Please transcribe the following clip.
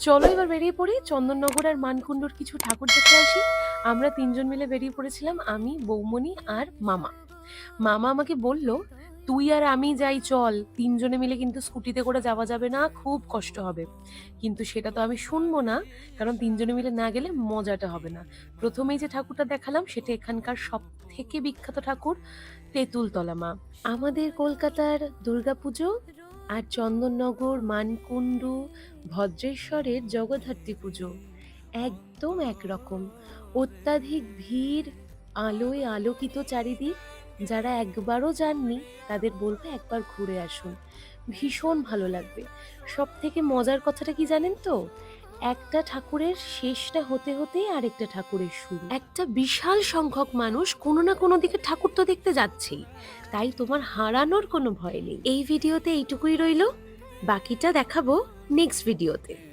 চলো এবার বেরিয়ে পড়ি। চন্দননগর আর মানকুণ্ডুর কিছু ঠাকুর দেখতে আসি। আমরা তিনজন মিলে বেরিয়ে পড়েছিলাম, আমি, বৌমণি আর মামা। মামা আমাকে বলল, তুই আর আমি যাই, চল। তিনজনে মিলে কিন্তু স্কুটিতে করে যাওয়া যাবে না, খুব কষ্ট হবে। কিন্তু সেটা তো আমি শুনব না, কারণ তিনজনে মিলে না গেলে মজাটা হবে না। প্রথমেই যে ঠাকুরটা দেখালাম, সেটা এখানকার সব থেকে বিখ্যাত ঠাকুর, তেঁতুলতলা মা। আমাদের কলকাতার দুর্গাপুজো আর চন্দননগর, মানকুণ্ডু, ভদ্রেশ্বরের জগদ্ধাত্রী পুজো একদম একরকম। অত্যাধিক ভিড়, আলোয় আলোকিত চারিদিক। যারা একবারও যাননি, তাদের বলব একবার ঘুরে আসুন। ভীষণ ভালো লাগবে। সব থেকে মজার কথাটা কি জানেন তো? একটা ঠাকুরের শেষটা হতে হতেই আরেকটা ঠাকুরের শুরু। একটা বিশাল সংখ্যক মানুষ কোনো না কোনো দিকে ঠাকুর তো দেখতে যাচ্ছেই। তাই তোমার হারানোর কোনো ভয় নেই। এই ভিডিওতে এইটুকুই রইল। বাকিটা দেখাবো নেক্সট ভিডিওতে